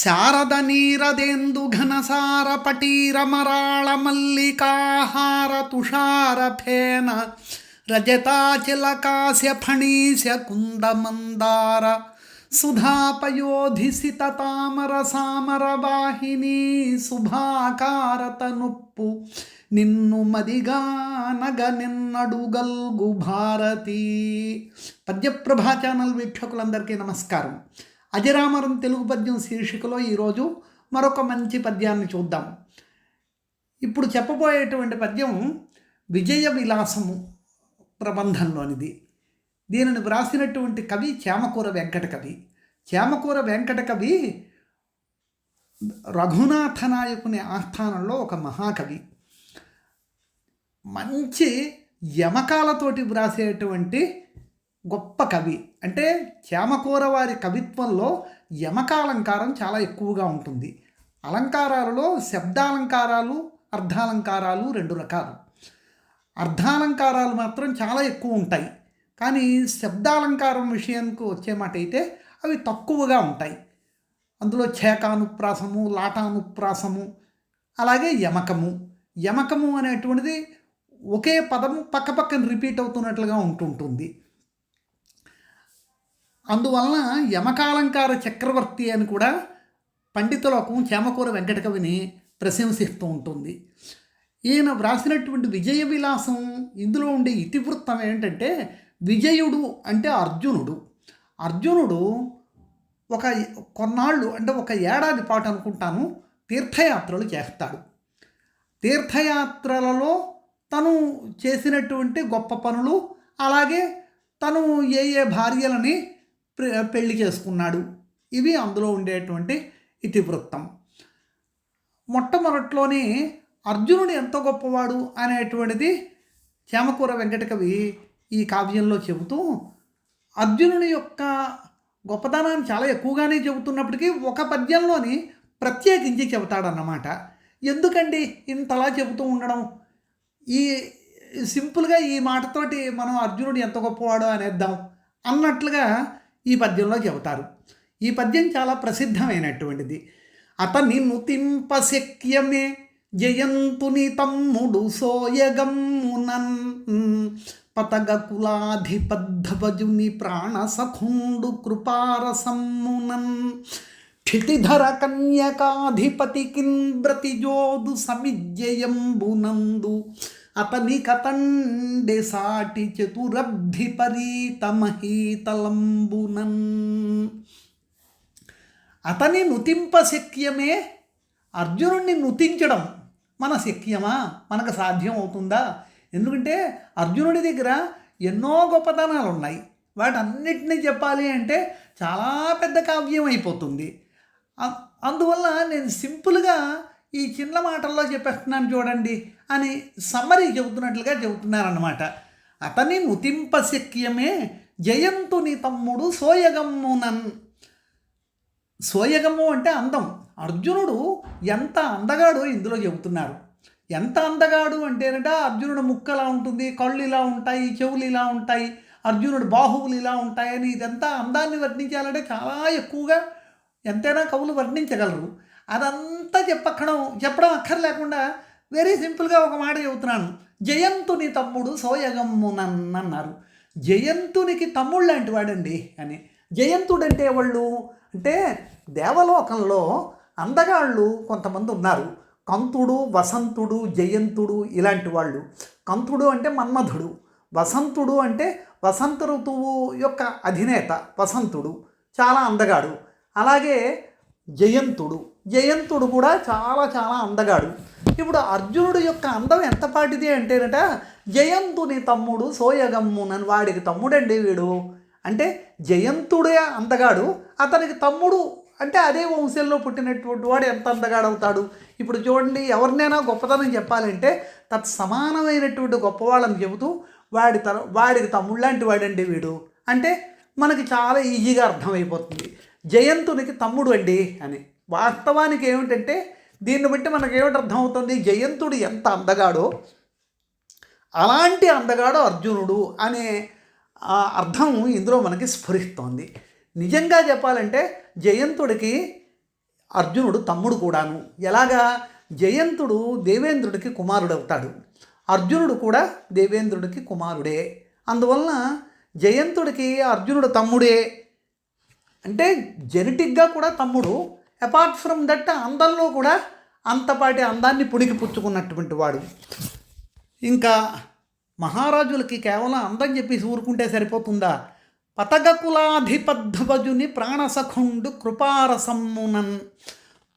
శారద నీరదేందు ఘనసార పటీరమరాళ మల్లికాహార తుషార ఫేన రజతాచిల కాశ్య ఫణీశ కుందమందార సుధాపయోధిసిత తామర సామర వాహిని శుభాకారత నొప్పు నిన్ను మదిగానగ నిన్నడుగల్గు భారతి. పద్యప్రభా ఛానల్ వీక్షకులందరికీ నమస్కారం. అజరామరం తెలుగు పద్యం శీర్షికలో ఈరోజు మరొక మంచి పద్యాన్ని చూద్దాం. ఇప్పుడు చెప్పబోయేటువంటి పద్యం విజయ విలాసము ప్రబంధంలోనిది. దీనిని వ్రాసినటువంటి కవి చేమకూర వెంకట కవి. చేమకూర వెంకట కవి రఘునాథ నాయకుని ఆస్థానంలో ఒక మహాకవి. మంచి యమకాలతోటి వ్రాసేటువంటి గొప్ప కవి. అంటే చేమకూర వారి కవిత్వంలో యమకాలంకారం చాలా ఎక్కువగా ఉంటుంది. అలంకారాలలో శబ్దాలంకారాలు అర్ధాలంకారాలు రెండు రకాలు. అర్ధాలంకారాలు మాత్రం చాలా ఎక్కువ ఉంటాయి. కానీ శబ్దాలంకారం విషయానికి వచ్చే మాట అయితే అవి తక్కువగా ఉంటాయి. అందులో ఛేకానుప్రాసము లాటానుప్రాసము అలాగే యమకము. యమకము అనేటువంటిది ఒకే పదము పక్క పక్కన రిపీట్ అవుతున్నట్లుగా ఉంటుంటుంది. అందువలన యమకాలంకార చక్రవర్తి అని కూడా పండితులకు చేమకూర వెంకటకవిని ప్రశంసిస్తూ ఉంటుంది. ఈయన వ్రాసినటువంటి విజయ విలాసం ఇందులో ఉండే ఇతివృత్తం ఏంటంటే విజయుడు అంటే అర్జునుడు. అర్జునుడు ఒక కొన్నాళ్ళు అంటే ఒక ఏడాది పాటు అనుకుంటాను తీర్థయాత్రలు చేస్తాడు. తీర్థయాత్రలలో తను చేసినటువంటి గొప్ప పనులు అలాగే తను ఏ ఏ భార్యలని పెళ్ళి చేసుకున్నాడు. ఇవి అందులో ఉండేటువంటి ఇతివృత్తం. మొట్టమొదట్లోనే అర్జునుడు ఎంత గొప్పవాడు అనేటువంటిది చేమకూర వెంకటకవి ఈ కావ్యంలో చెబుతూ అర్జునుని యొక్క గొప్పతనాన్ని చాలా ఎక్కువగానే చెబుతున్నప్పటికీ ఒక పద్యంలోని ప్రత్యేకించి చెబుతాడన్నమాట. ఎందుకండి ఇంతలా చెబుతూ ఉండడం? ఈ సింపుల్గా ఈ మాటతోటి మనం అర్జునుడు ఎంత గొప్పవాడో అనేద్దాం అన్నట్లుగా ఈ పద్యంలో చెబుతారు ఈ పద్యం చాలా ప్రసిద్ధమైనటువంటిది. అతని నుతింపశక్యమే జయంతుని తమ్ముడు సోయగమ్మునన్. పతగ కులాధిపద్ధవజుని ప్రాణ సఖుండు కృపారసమ్మునన్. క్షితిధర కన్యకాధిపతికిన్ బ్రతిజోదు సమిజ్జయంబునందు అతని కతండె సాటి చతురబ్ధి పరీతమహీతలంబునన్. అతని నుతింప శక్యమే అర్జునుడిని నుతించడం మన శక్యమా? మనకు సాధ్యం అవుతుందా ఎందుకంటే అర్జునుడి దగ్గర ఎన్నో గొప్పతనాలు ఉన్నాయి వాటన్నిటినీ చెప్పాలి అంటే చాలా పెద్ద కావ్యం అయిపోతుంది. అందువల్ల నేను సింపుల్గా ఈ చిన్న మాటల్లో చెప్పేస్తున్నాను చూడండి. అని సమ్మరీ చెబుతున్నట్లుగా చెబుతున్నారన్నమాట. అతని నుతింపశక్యమే జయంతుని తమ్ముడు సోయగమ్మునన్. సోయగమ్ము అంటే అందం. అర్జునుడు ఎంత అందగాడో ఇందులో చెబుతున్నారు. ఎంత అందగాడు అంటేనట అర్జునుడు ముక్క ఇలా ఉంటుంది కళ్ళు ఇలా ఉంటాయి చెవులు ఇలా ఉంటాయి అర్జునుడు బాహువులు ఇలా ఉంటాయని ఇదంతా అందాన్ని వర్ణించాలంటే చాలా ఎక్కువగా ఎంతైనా కవులు వర్ణించగలరు. అదంతా చెప్పక్కడం చెప్పడం అక్కర్లేకుండా వెరీ సింపుల్గా ఒక మాట చెబుతున్నాను. జయంతుని తమ్ముడు సోయగమ్మునన్నారు జయంతునికి తమ్ముడు లాంటి వాడండి అని. జయంతుడంటే వాళ్ళు అంటే దేవలోకంలో అందగాళ్ళు కొంతమంది ఉన్నారు. కంతుడు వసంతుడు జయంతుడు ఇలాంటి వాళ్ళు. కంతుడు అంటే మన్మధుడు. వసంతుడు అంటే వసంత ఋతువు యొక్క అధినేత వసంతుడు. చాలా అందగాడు. అలాగే జయంతుడు. జయంతుడు కూడా చాలా చాలా అందగాడు. ఇప్పుడు అర్జునుడు యొక్క అందం ఎంత పాటిది అంటేనట జయంతుని తమ్ముడు సోయగమ్మునని వాడికి తమ్ముడండి వీడు. అంటే జయంతుడే అందగాడు అతనికి తమ్ముడు అంటే అదే వంశంలో పుట్టినటువంటి వాడు ఎంత అందగాడవుతాడు. ఇప్పుడు చూడండి ఎవరినైనా గొప్పతనం చెప్పాలంటే తత్ సమానమైనటువంటి గొప్పవాళ్ళని చెబుతూ వాడి తర వాడికి తమ్ముళ్ళంటి వాడండి వీడు. అంటే మనకి చాలా ఈజీగా అర్థమైపోతుంది. జయంతునికి తమ్ముడు అండి అని. వాస్తవానికి ఏమిటంటే దీన్ని బట్టి మనకు ఏమిటి అర్థమవుతుంది జయంతుడు ఎంత అందగాడో అలాంటి అందగాడు అర్జునుడు అనే అర్థం ఇందులో మనకి స్ఫురిస్తోంది. నిజంగా చెప్పాలంటే జయంతుడికి అర్జునుడు తమ్ముడు కూడాను. ఎలాగా? జయంతుడు దేవేంద్రుడికి కుమారుడవుతాడు. అర్జునుడు కూడా దేవేంద్రుడికి కుమారుడే. అందువలన జయంతుడికి అర్జునుడు తమ్ముడే. అంటే జెనెటిక్గా కూడా తమ్ముడు అపార్ట్ ఫ్రమ్ దట్ అందంలో కూడా అంతపాటి అందాన్ని పుణికి పుచ్చుకున్నటువంటి వాడు. ఇంకా మహారాజులకి కేవలం అందం చెప్పేసి ఊరుకుంటే సరిపోతుందా? పతగకులాధిపధ్వజుని ప్రాణసఖుండు కృపారసమ్మునన్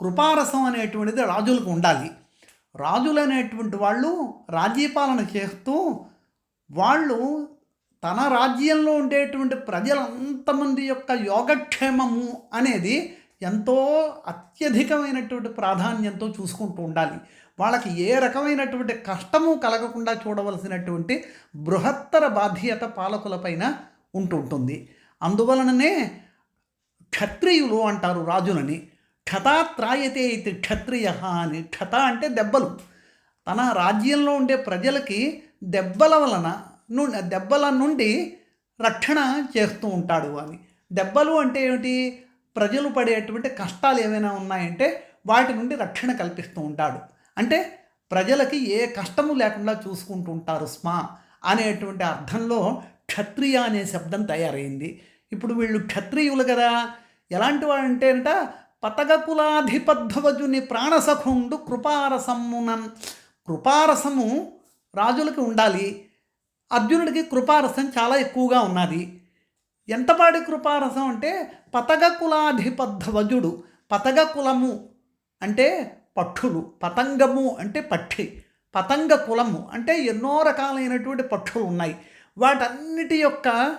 కృపారసం అనేటువంటిది రాజులకు ఉండాలి. రాజులు అనేటువంటి వాళ్ళు రాజ్యపాలన చేస్తూ వాళ్ళు తన రాజ్యంలో ఉండేటువంటి ప్రజలంతమంది యొక్క యోగక్షేమము అనేది ఎంతో అత్యధికమైనటువంటి ప్రాధాన్యంతో చూసుకుంటూ ఉండాలి. వాళ్ళకి ఏ రకమైనటువంటి కష్టము కలగకుండా చూడవలసినటువంటి బృహత్తర బాధ్యత పాలకులపైన ఉంటుంటుంది అందువలననే క్షత్రియులు అంటారు రాజులని. క్షతాత్రాయతే ఇది క్షత్రియ అని. క్షత అంటే దెబ్బలు. తన రాజ్యంలో ఉండే ప్రజలకి దెబ్బల వలన దెబ్బల నుండి రక్షణ చేస్తూ ఉంటాడు అని. దెబ్బలు అంటే ఏమిటి? ప్రజలు పడేటువంటి కష్టాలు ఏమైనా ఉన్నాయంటే వాటి నుండి రక్షణ కల్పిస్తూ ఉంటాడు. అంటే ప్రజలకి ఏ కష్టము లేకుండా చూసుకుంటూ ఉంటారు స్మా అనేటువంటి అర్థంలో క్షత్రియ అనే శబ్దం తయారైంది. ఇప్పుడు వీళ్ళు క్షత్రియులు కదా ఎలాంటి వాడు అంటేనట పతగకులాధిపధ్వజుని ప్రాణసఖుండు కృపారసమునన్ కృపారసము రాజులకి ఉండాలి. అర్జునుడికి కృపారసం చాలా ఎక్కువగా ఉన్నది. ఎంతపాటి కృపారసం అంటే పతగ కులాధిపధ్వజుడు పతగ కులము అంటే పక్షులు పతంగము అంటే పక్షి పతంగ కులము అంటే ఎన్నో రకాలైనటువంటి పక్షులు ఉన్నాయి. వాటన్నిటి యొక్క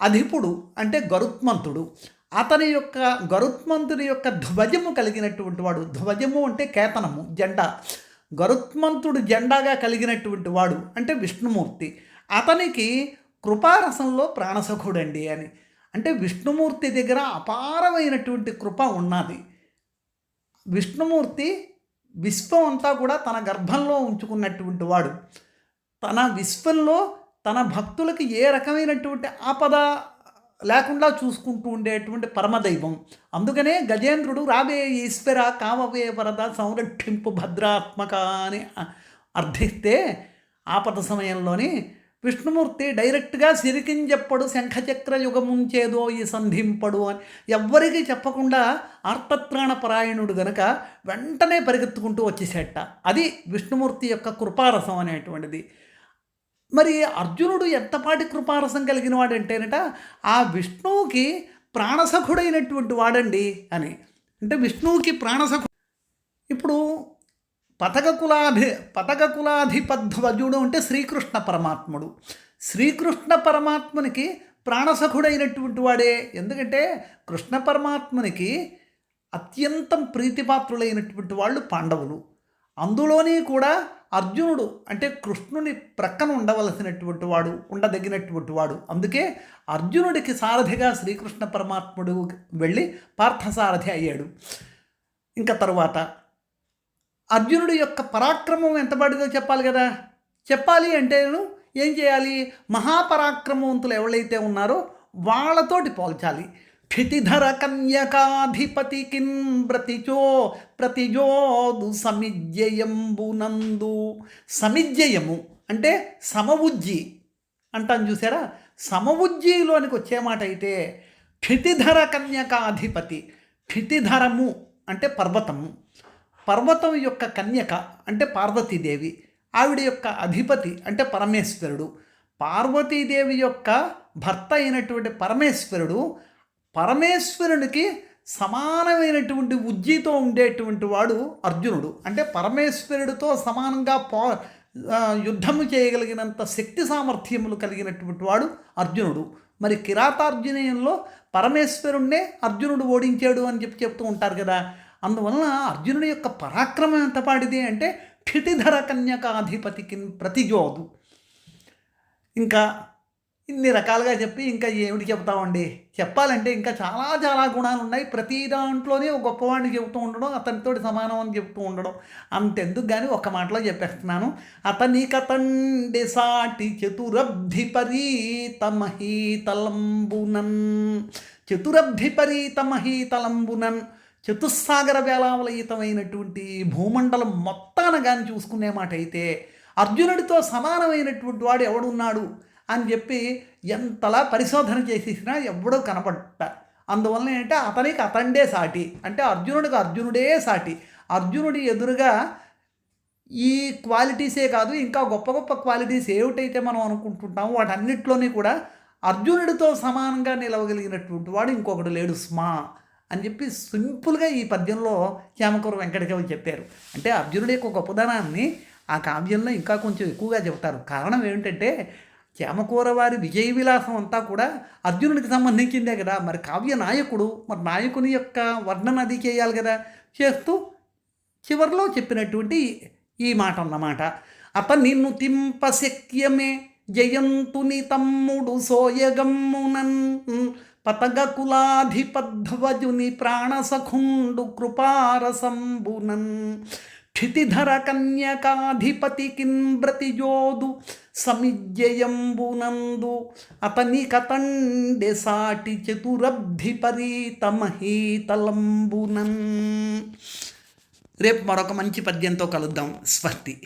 అధిపుడు అంటే గరుత్మంతుడు. అతని యొక్క గరుత్మంతుడి యొక్క ధ్వజము కలిగినటువంటి వాడు ధ్వజము అంటే కేతనము జెండా. గరుత్మంతుడు జెండాగా కలిగినటువంటి వాడు అంటే విష్ణుమూర్తి. అతనికి కృపారసంలో ప్రాణసఖుడండి అని. అంటే విష్ణుమూర్తి దగ్గర అపారమైనటువంటి కృప ఉన్నది. విష్ణుమూర్తి విశ్వం అంతా కూడా తన గర్భంలో ఉంచుకున్నటువంటి వాడు. తన విశ్వంలో తన భక్తులకి ఏ రకమైనటువంటి ఆపద లేకుండా చూసుకుంటూ ఉండేటువంటి పరమదైవం. అందుకనే గజేంద్రుడు రావే ఈశ్వర కామవే వరద సంరక్షింపు భద్రాత్మక అని అర్థిస్తే ఆపద సమయంలోని విష్ణుమూర్తి డైరెక్ట్గా సిరికించెప్పడు శంఖచక్ర యుగముంచేదో ఈ సంధింపడు అని ఎవ్వరికీ చెప్పకుండా ఆర్తత్రాణపరాయణుడు గనక వెంటనే పరిగెత్తుకుంటూ వచ్చేసేట. అది విష్ణుమూర్తి యొక్క కృపారసం అనేటువంటిది. మరి అర్జునుడు ఎంతపాటి కృపారసం కలిగిన వాడంటేనట ఆ విష్ణువుకి ప్రాణసఖుడైనటువంటి వాడండి అని. అంటే విష్ణువుకి ప్రాణసఖు ఇప్పుడు పతకకులాధి పతకకులాధిపధ్వజుడు అంటే శ్రీకృష్ణ పరమాత్ముడు. శ్రీకృష్ణ పరమాత్మునికి ప్రాణసఖుడైనటువంటి వాడే. ఎందుకంటే కృష్ణ పరమాత్మునికి అత్యంతం ప్రీతిపాత్రులైనటువంటి వాళ్ళు పాండవులు. అందులోని కూడా అర్జునుడు అంటే కృష్ణుని ప్రక్కన ఉండవలసినటువంటి వాడు ఉండదగినటువంటి వాడు. అందుకే అర్జునుడికి సారథిగా శ్రీకృష్ణ పరమాత్ముడు వెళ్ళి పార్థసారథి అయ్యాడు. ఇంకా తరువాత అర్జునుడి యొక్క పరాక్రమం ఎంత బాడిదో చెప్పాలి కదా. చెప్పాలి అంటే ఏం చేయాలి? మహాపరాక్రమవంతులు ఎవరైతే ఉన్నారో వాళ్ళతోటి పోల్చాలి. క్షితిధర కన్యకాధిపతి కిం ప్రతిచో ప్రతిజోదు సమిజ్జయంబునందు సమిజ్జయము అంటే సమవుజ్జి అంటాను చూసారా? సమవుజ్జిలోనికి వచ్చే మాట అయితే క్షితిధర కన్యకాధిపతి. క్షితిధరము అంటే పర్వతము. పర్వతం యొక్క కన్యక అంటే పార్వతీదేవి ఆవిడ యొక్క అధిపతి అంటే పరమేశ్వరుడు. పార్వతీదేవి యొక్క భర్త అయినటువంటి పరమేశ్వరుడు పరమేశ్వరునికి సమానమైనటువంటి ఉజ్జితో ఉండేటువంటి వాడు అర్జునుడు. అంటే పరమేశ్వరుడితో సమానంగా పో యుద్ధము చేయగలిగినంత శక్తి సామర్థ్యములు కలిగినటువంటి వాడు అర్జునుడు. మరి కిరాతార్జునీయంలో పరమేశ్వరుణ్ణే అర్జునుడు ఓడించాడు అని చెప్పి చెప్తూ ఉంటారు కదా. అందువలన అర్జునుడి యొక్క పరాక్రమం ఎంతపాటిది అంటే క్షితిధర కన్యకాధిపతికి ప్రతిజోదు. ఇంకా ఇన్ని రకాలుగా చెప్పి ఇంకా ఏమిటి చెప్తామండి చెప్పాలంటే ఇంకా చాలా చాలా గుణాలు ఉన్నాయి ప్రతి దాంట్లోనే ఒక గొప్పవాడిని చెబుతూ ఉండడం అతనితో సమానం అని చెప్తూ ఉండడం. అంతెందుకు కానీ ఒక మాటలో చెప్పేస్తున్నాను. అతనికతండి సాటి చతురబ్ధి పరీతమహీతలంబునన్ చతురబ్ధి పరీతమహీతలంబునన్ చతుస్సాగర వేలావలయితమైనటువంటి భూమండలం మొత్తాన కానీ చూసుకునే మాట అయితే అర్జునుడితో సమానమైనటువంటి వాడు ఎవడున్నాడు అని చెప్పి ఎంతలా పరిశోధన చేసేసినా ఎవడో కనపడ్డ అందువలన ఏంటంటే అతనికి అతండే సాటి. అంటే అర్జునుడికి అర్జునుడే సాటి. అర్జునుడి ఎదురుగా ఈ క్వాలిటీసే కాదు ఇంకా గొప్ప గొప్ప క్వాలిటీస్ ఏమిటైతే మనం అనుకుంటుంటామో వాటన్నిటిలోని కూడా అర్జునుడితో సమానంగా నిలవగలిగినటువంటి వాడు ఇంకొకడు లేడు స్మా. అని చెప్పి సింపుల్గా ఈ పద్యంలో చామకూర వెంకటకవి చెప్పారు. అంటే అర్జునుడి యొక్క గొప్పదనాన్ని ఆ కావ్యంలో ఇంకా కొంచెం ఎక్కువగా చెబుతారు. కారణం ఏమిటంటే చామకూర వారి విజయ విలాసం అంతా కూడా అర్జునుడికి సంబంధించిందే కదా. మరి కావ్య నాయకుడు మరి నాయకుని యొక్క వర్ణన అది చేయాలి కదా. చేస్తూ చివరిలో చెప్పినటువంటి ఈ మాట అన్నమాట. అత నిన్ను తింపశక్యమే జయంతుని తమ్ముడు సోయగమ్మునన్ పతగకులాధిపధ్వజుని ప్రాణసఖుండు కృపారసంబునన్. క్షితిధర కన్యకాధిపతి కింబ్రతిజోదు సమిజ్జయంబునందు అతని కతండె సాటి చతురబ్ధి పరీత రేపు మరొక మంచి పద్యంతో కలుద్దాం. స్వర్తి